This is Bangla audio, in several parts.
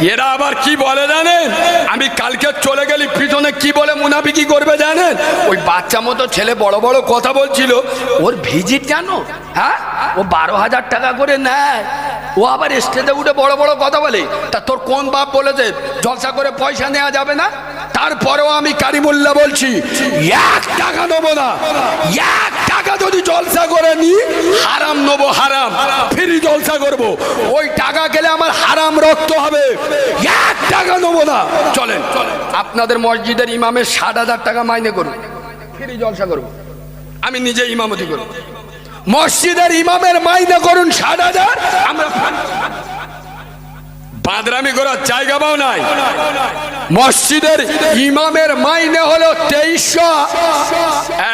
এরা আবার কি বলে জানেন? আমি কালকে চলে গেলি, পিছনে কি বলে মুনাফি মুনাফিকি করবে জানেন? ওই বাচ্চা মতো ছেলে বড় বড় কথা বলছিল, ওর ভিজিট জানো? হ্যাঁ? ও বারো হাজার টাকা করে নেয়। ও আবার স্টেজে উঠে বড় বড় কথা বলে, তা তোর কোন বাপ বলেছে, জলসা করে পয়সা নেওয়া যাবে না? তারপরেও আমি কারিমুল্লা বলছি, এক টাকা দেবো না, এক টাকা যদি জলসা করে নি হারাম নেব হারাম। ফ্রি জলসা করব ওই টাকা গেলে আমার হারাম রক্ত হবে। এক টাকা নেব না। চলেন আপনাদের মসজিদের ইমামের ষাট হাজার টাকা মাইনে করুন। ফ্রি জলসা করব আমি নিজে ইমামতি করব। মসজিদের ইমামের মাইনে করুন ষাট হাজার। আমরা বাদরামি করার জায়গা পাও নাই। মসজিদের ইমামের মাইনে হলো তেইশশো।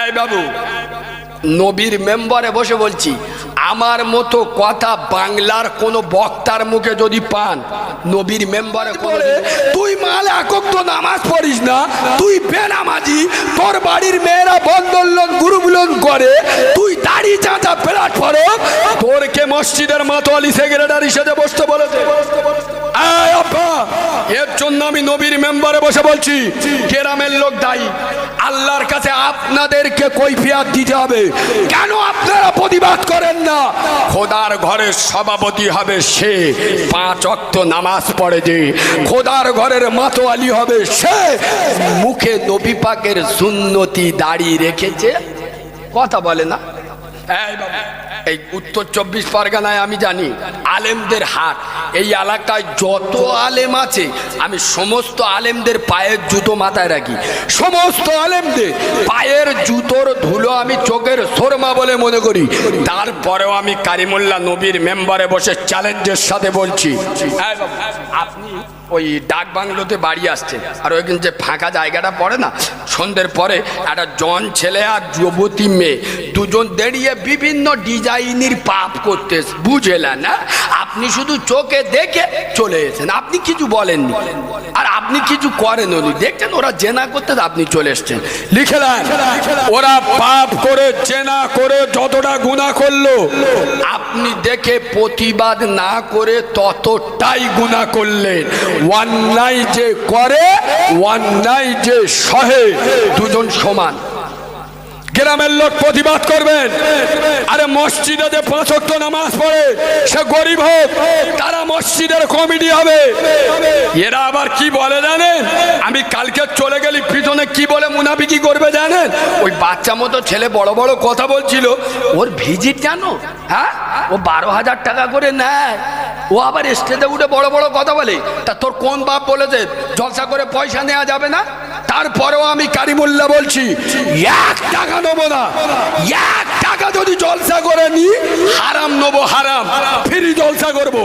এই বাবু নবীর মেম্বারে বসে বলছি আমার মতো কথা বাংলার কোন বক্তার মুখে যদি পান নবীর মেম্বারে করে তুই মাল একক তো নামাজ পড়িস না তুই বেনামাজি তোর বাড়ির মেয়েরা বন্ধন লোন গ্রুপ লোন করে তুই দাড়ি চাঁচা প্ল্যাটফর্ম তোরকে মসজিদের মাতোয়ালি সেক্রেটারি সেজে বসতে বলেছে এর জন্য আমি নবীর মেম্বারে বসে বলছি, গ্রামের লোক দায়ী। আল্লাহর কাছে আপনাদেরকে কৈফিয়াত দিতে হবে। কেন আপনারা প্রতিবাদ করেন না? খোদার ঘরের সভাপতি হবে সে, পাঁচ অক্ত নামাজ পড়ে যে। খোদার ঘরের মাতোয়ালি হবে সে। মুখে নবী পাকের সুন্নতি দাড়ি রেখেছে। কথা বলে না? এই উত্তর চব্বিশ পরগনায় আমি জানি, আলেমদের হাট। এই এলাকায় যত আলেম আছে, আমি সমস্ত আলেমদের পায়ের জুতো মাথায় রাখি। সমস্ত আলেমদের পায়ের জুতোর ধুলো আমি চোখের সরমা বলে মনে করি। তারপরেও আমি কারিমুল্লাহ নবীর মেম্বারে বসে চ্যালেঞ্জের সাথে বলছি। আপনি ওই ডাক বাংলোতে বাড়ি আসছে। আর ওইখানে যে ফাঁকা জায়গাটা পড়ে না, সন্ধ্যের পরে একটা জন ছেলে আর যুবতী মেয়ে, দুজন দাঁড়িয়ে বিভিন্ন ডিজাইনের পাপ করতে বুঝেলেন না আপনি শুধু চোখে দেখে চলে এসেছেন, আপনি কিছু বলেননি। আর আপনি কিছু করেন উনি দেখছেন, ওরা জেনা করতে আপনি চলে এসছেন। লিখেলেন, ওরা পাপ করে, জেনা করে, যতটা গুণা করল, আপনি দেখে প্রতিবাদ না করে ততটাই গুণা করলেন। অন্যায় যে করে অন্যায় যে সহে, দুজন সমান। গ্রামের লোক প্রতিবাদ করবেন। আরে মসজিদে যে পাঁচ নামাজ পড়ে, সে গরিব হোক, তারা মসজিদের কমিটি হবে। এরা আবার কি বলে জানেন? আমি কালকে চলে গেলি, পিছনে কি বলে মুনাফি মুনাফিকি করবে জানেন? ওই বাচ্চা মতো ছেলে বড় বড় কথা বলছিল, ওর ভিজিট জানো হ্যাঁ? ও বারো হাজার টাকা করে নেয়। ও আবার স্টেজে উঠে বড় বড় কথা বলে, তা তোর কোন বাপ বলেছে? জলসা করে পয়সা নেওয়া যাবে না? তারপরেও আমি কারিমুল্লা বলছি, এক টাকা নেব না, এক যদি জলসা করে নি হারাম নেব হারাম। ফ্রি জলসা করব।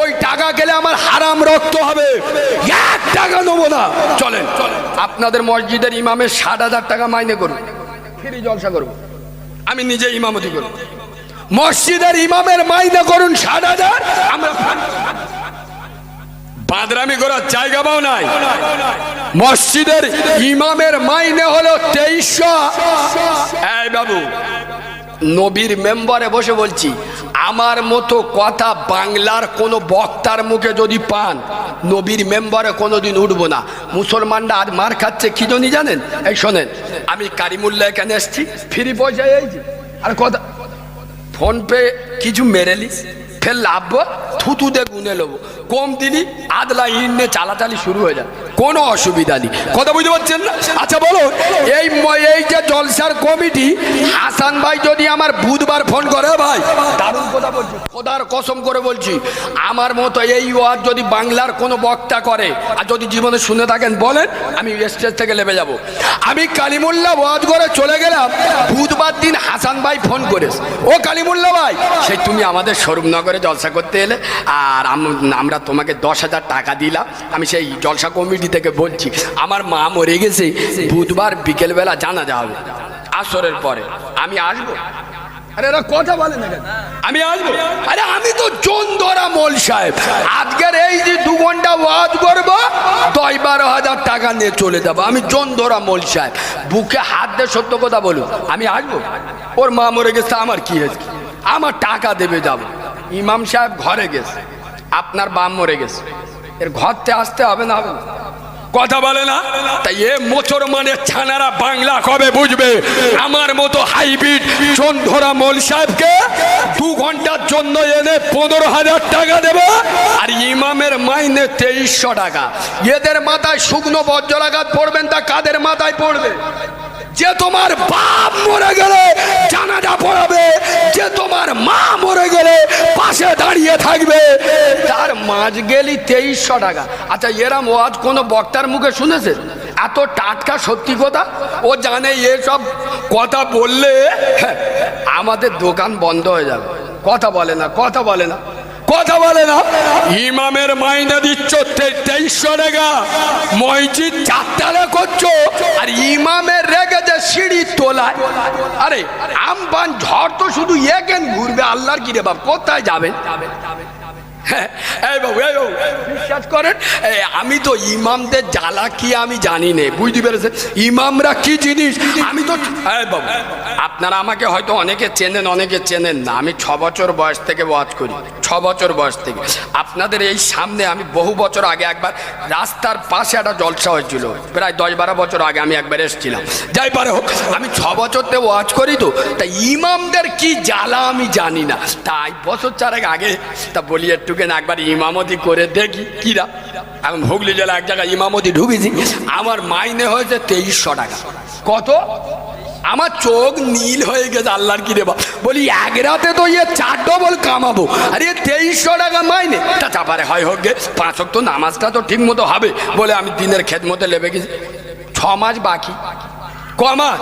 ওই টাকা গেলে আমার হারাম রক্ত হবে। এক টাকা নেব না। চলেন। আপনাদের মসজিদের ইমামের ষাট হাজার টাকা মাইনে করুন। ফ্রি জলসা করব। আমি নিজে ইমামতি করব। মসজিদের ইমামের মাইনে করুন ষাট হাজার। আমরা বাদরামি করার জায়গা পাও নাই। মসজিদের ইমামের মাইনে হলো তেইশশো। এই বাবু নবীর মেম্বারে বসে বলছি, আমার মতো কথা বাংলার কোনো বক্তার মুখে যদি পান, নবীর মেম্বারে কোনোদিন উঠবো না। মুসলমানরা আর মার খাচ্ছে, কি জনি জানেন? এই শোনেন, আমি কারিমুল্লা এখানে এসছি, ফ্রি পয়সা এই। আর কথা ফোন পে কিছু মেরে লিস ফের লাভ থুতু দিয়ে গুনে নেব কম দিলি, আদলা ইন্নে চালাচালি শুরু হয়ে যায়। কোনো অসুবিধা নেই। কথা বুঝতে পারছেন না? আচ্ছা বলো এই এই যে জলসার কমিটি, হাসান ভাই আমার বুধবার ফোন করে ভাই দারুণ কথা বলছি খোদার কসম করে বলছি। আমার মতো এই ওয়াজ যদি বাংলার কোনো বক্তা করে আর যদি জীবনে শুনে থাকেন বলেন আমি স্টেজ থেকে লেবে যাব। আমি কালিমুল্লাহ ওয়াজ করে চলে গেলাম বুধবার দিন হাসান ভাই ফোন করে ও কালিমুল্লাহ ভাই সেই তুমি আমাদের স্বরূপনগরে জলসা করতে এলে আর আমরা তোমাকে দশ হাজার টাকা দিলাম। আমি সেই জলসা কমিটি থেকে বলছি আমার মা মরে গেছে বুধবার বিকেলবেলা জানা যাবে আসরের পরে। আমি আসব? আরে এরা কথা বলে না আমি আসব? আরে আমি তো জন ধরা মোল সাহেব। আজকের এই যে দু ঘণ্টা ওয়াজ করব দশ বারো হাজার টাকা নিয়ে চলে যাব। আমি জন ধরা মোল সাহেব। বুকে হাত দিয়ে সত্য কথা বলুন। আমি আসব? ওর মা মরে গেছে আমার কি হয়েছে? আমার টাকা দেবে যাব। ইমাম সাহেব ঘরে গেছে। আপনার বাম মরে গেছে। এর ঘরতে আসতে হবে না হবে? না? কথা বলে না? তাই এ মোচর মানে ছানারা বাংলা কবে বুঝবে? আমার মতো হাইব্রিড চন্দ্রা মল সাহেবকে দু ঘণ্টার জন্য এনে পনেরো হাজার টাকা দেব, আর ইমামের মাইনে তেইশশো টাকা। এদের মাথায় শুকনো বজ্রাঘাত পড়বেন তা কাদের মাথায় পড়বে? যে তোমার বাপ মরে গেলে জানাজা পড়াবে যে তোমার মা মরে গেলে পাশে দাঁড়িয়ে থাকবে তার মাঝ গেলি তেইশশো টাকা। আচ্ছা এরম ওয়াজ কোনো বক্তার মুখে শুনেছে? এত টাটকা সত্যি কথা? ও জানে এসব কথা বললে হ্যাঁ, আমাদের দোকান বন্ধ হয়ে যাবে। কথা বলে না কথা বলে না। কথা বলে না। ইমামের মাইনে দিচ্ছ তেইশশো টাকা। মসজিদ চারটালে করছ আর ইমামের রেগেছে সিঁড়ি তোলায়। আরে আমপান ঝড় তো শুধু একেন ঘুরবে আল্লাহর কি রে বাপ কোথায় যাবেন হ্যাঁ, এই বাবু এই বাবু বিশ্বাস করেন আমি তো ইমামদের জ্বালা কি আমি জানি না, বুঝতে পেরেছেন? ইমামরা কি জিনিস? আমি তো এই বাবু, আপনারা আমাকে হয়তো অনেকে চেনেন অনেকে চেনেন না। আমি ছ বছর বয়স থেকে ওয়াজ করি, ছ বছর বয়স থেকে। আপনাদের এই সামনে আমি বহু বছর আগে একবার রাস্তার পাশে একটা জলসা হয়েছিল। প্রায় দশ বারো বছর আগে আমি একবার এসেছিলাম। যাই পারে হোক, আমি ছ বছর থেকে ওয়াজ করি তো, তা ইমামদের কি জ্বালা আমি জানি না। তাই বছর চারেক আগে, তা বলি একটুখানি একবার ইমামতি করে দেখি কিরা। এখন হুগলি জেলা এক জায়গায় ইমামতি ঢুকেছি, আমার মাইনে হয়েছে তেইশশো টাকা। কত? আমার চোখ নীল হয়ে গেছে, আল্লাহর কি রে বা বলি, এক রাতে তো ইয়ে চার ডবল কামাবো। আর, তেইশশো টাকা মাইনে? তা চাপারে হয় হোক গে, পাঁচ তো নামাজটা তো ঠিক মতো হবে বলে আমি দিনের খেত মতো লেবে গেছি। ছ মাস বাকি। কমাস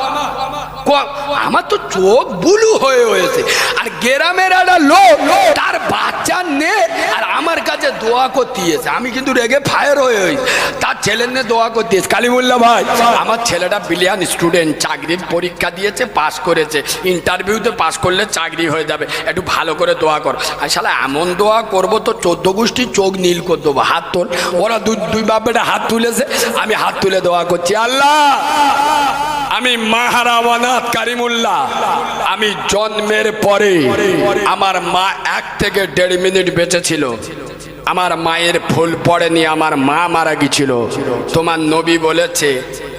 আমার তো চোখ বুলু হয়ে হয়েছে। আর গ্রামের একটা লোক, তার বাচ্চা নে আর আমার কাছে দোয়া করতে এসে আমি কিন্তু রেগে ফায়ার হয়ে হয়েছি। তার ছেলের নিয়ে দোয়া করতে এসে কালিমুল্লা ভাই, আমার ছেলেটা বিলিয়ান স্টুডেন্ট চাকরির পরীক্ষা দিয়েছে পাস করেছে। ইন্টারভিউতে পাস করলে চাকরি হয়ে যাবে। একটু ভালো করে দোয়া কর। আর শালা, এমন দোয়া করব তো চোদ্দ গোষ্ঠী চোখ নীল করে দেবো, হাত তোল। ওরা দুই দুই বাপেটা হাত তুলেছে। আমি হাত তুলে দোয়া করছি। আল্লাহ! আমি মাহারাওয়ানাথ কারিমুল্লাহ। আমি জন্মের পরে আমার মা এক থেকে দেড় মিনিট বেঁচে ছিল। আমার মায়ের ফুল পড়েনি, আমার মা মারা গেছিল তোমার নবী বলেছে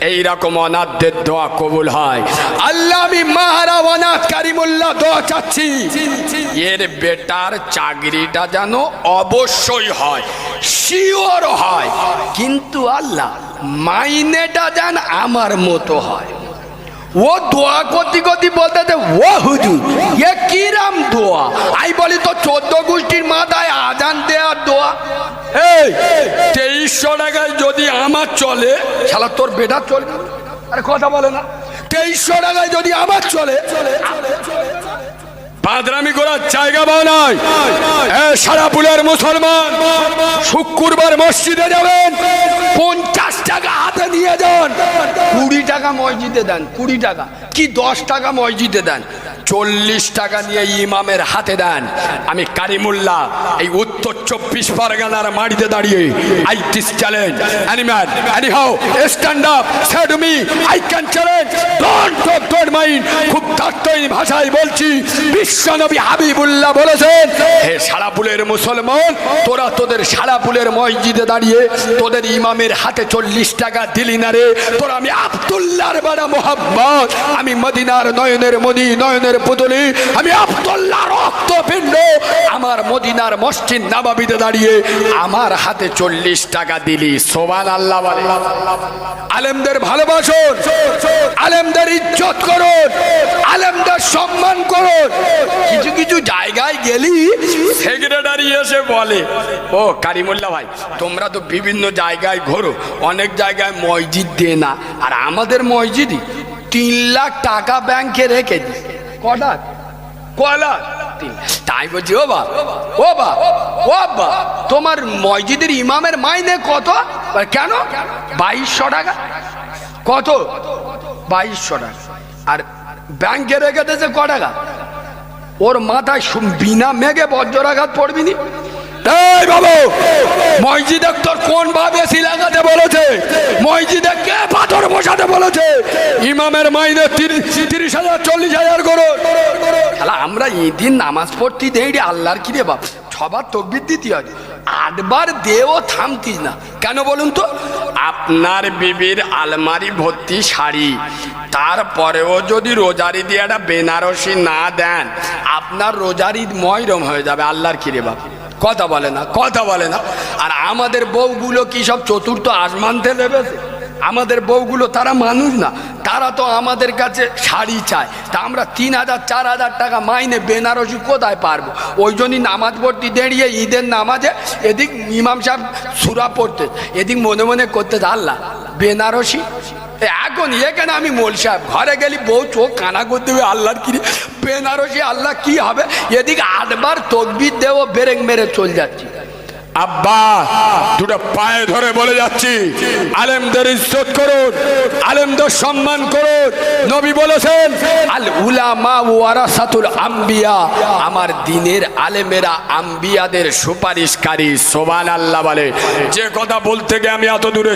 এই রকম অনাথদের দোয়া কবুল হয়। আল্লাহ, আমি মাহারা অনাথ কারিমুল্লাহ দোয়া চাচ্ছি। এর বেটার চাকরিটা যেন অবশ্যই হয়, শিওর হয়। কিন্তু আল্লাহ, মাইনেটা যেন আমার মতো হয়। ও দোয়া করতে করতে বলতে ও হুজুর এ কিরাম দোয়া আই বলি তো চোদ্দ গোষ্ঠীর মাথায় আজান দেওয়ার দোয়া এই তেইশশো টাকায় যদি আমার চলে শালা তোর বেটা চলবে? আরে কথা বলে না। তেইশশো টাকায় যদি আমার চলে বাদরামি করার জায়গা পাও নাই। এ সারাপুলের মুসলমান শুক্রবার মসজিদে যাবেন টাকা হাতে নিয়ে যান কুড়ি টাকা মসজিদে দেন, কুড়ি টাকা। কি দশ টাকা মসজিদে দেন? চল্লিশ টাকা নিয়ে ইমামের হাতে দেন। আমি কারিমুল্লাহ, এই উত্তর চব্বিশ পরগনার মাটিতে দাঁড়িয়ে I this challenge any man anyhow stand up say to me I can challenge don't don't mind খুব ভাষায় বলছি বিশ্বনবী হাবিবুল্লাহ বলেছেন, হে সারাপুলের মুসলমান, তোরা তোদের সারাপুলের মসজিদে দাঁড়িয়ে তোদের ইমামের হাতে চল্লিশ টাকা দিলি না রে। তোরা আমি আব্দুল্লাহর বাড়া মোহাম্মদ, আমি মদিনার নয়নের মনি নয়নের পুতুলি, আমি আব্দুল্লাহ রক্ত পিণ্ড আমার মদিনার মসজিদ নাবাবিতে দাঁড়িয়ে আমার হাতে চল্লিশ টাকা দিলি। সোমান আল্লাহ আলেমদের ভালোবাসুন, আলেমদের ইজ্জত করুন, আলেমদের সম্মান করুন কিছু কিছু জায়গায় গেলি, সেক্রেটারি এসে বলে, ও কারিমুল্লা ভাই, তোমরা তো বিভিন্ন জায়গায় ঘোরো, অনেক জায়গায় মসজিদ দে না। আর আমাদের মসজিদই তিন লাখ টাকা ব্যাংকে রেখে দিই কটা? কলা তাই বলছি, ও বা ও বা ও বা তোমার মসজিদের ইমামের মাইনে কত? কেন? বাইশশো টাকা। কত? বাইশশো টাকা। আর ব্যাংকে রেখে দিয়েছে ক টাকা? ওর মাথায় বিনা মেঘে বজ্রাঘাত পড়বি নি মসজিদে তোর বলেছে? পাথর বসাতে বলেছে? ইমামের মাইনে তিরিশ হাজার, চল্লিশ হাজার আমরা এদিন নামাজ পড়তে দেই আল্লাহর কি রে বাপ? ছবার তকবির দিতে হয়। আটবার দেও থামতিস না। কেন বলুন তো? আপনার বিবির আলমারি ভর্তি শাড়ি। তারপরেও যদি রোজারি দিয়ে একটা বেনারসি না দেন, আপনার রোজারি ময়রম হয়ে যাবে, আল্লাহর কিরে বাপ। কথা বলে না, কথা বলে না। আর আমাদের বউগুলো কি সব চতুর্থ আসমান থেকে আমাদের বউগুলো তারা মানুষ না। তারা তো আমাদের কাছে শাড়ি চায়। তা আমরা তিন হাজার, চার হাজার টাকা মাইনে বেনারসি কোথায় পারব? ওই জন্যই নামাজ পড়তে দাঁড়িয়ে ঈদের নামাজে এদিক ইমাম সাহেব সুরা পড়তে, এদিক মনে মনে করতে, আল্লাহ, বেনারসি? এখন এখানে আমি মোল সাহেব, ঘরে গেলি বউ চোখ কানা করতে হবে, আল্লাহর কি বেনারসি আল্লাহ কি হবে? এদিক আটবার তকবির দেও বেরেং মেরে চল যাচ্ছি। আব্বা, দুটো পায়ে ধরে বলে যাচ্ছি, আলেমদের ইজ্জত করুন, আলেমদের সম্মান করুন। নবী বলেছেন, আল উলামা ওয়ারাসাতুল আম্বিয়া, আমার দিনের আলেমেরা আম্বিয়াদের সুপারিশকারী, সোবান আল্লাহ বলে। যে কথা বলতে গিয়ে আমি এত দূরে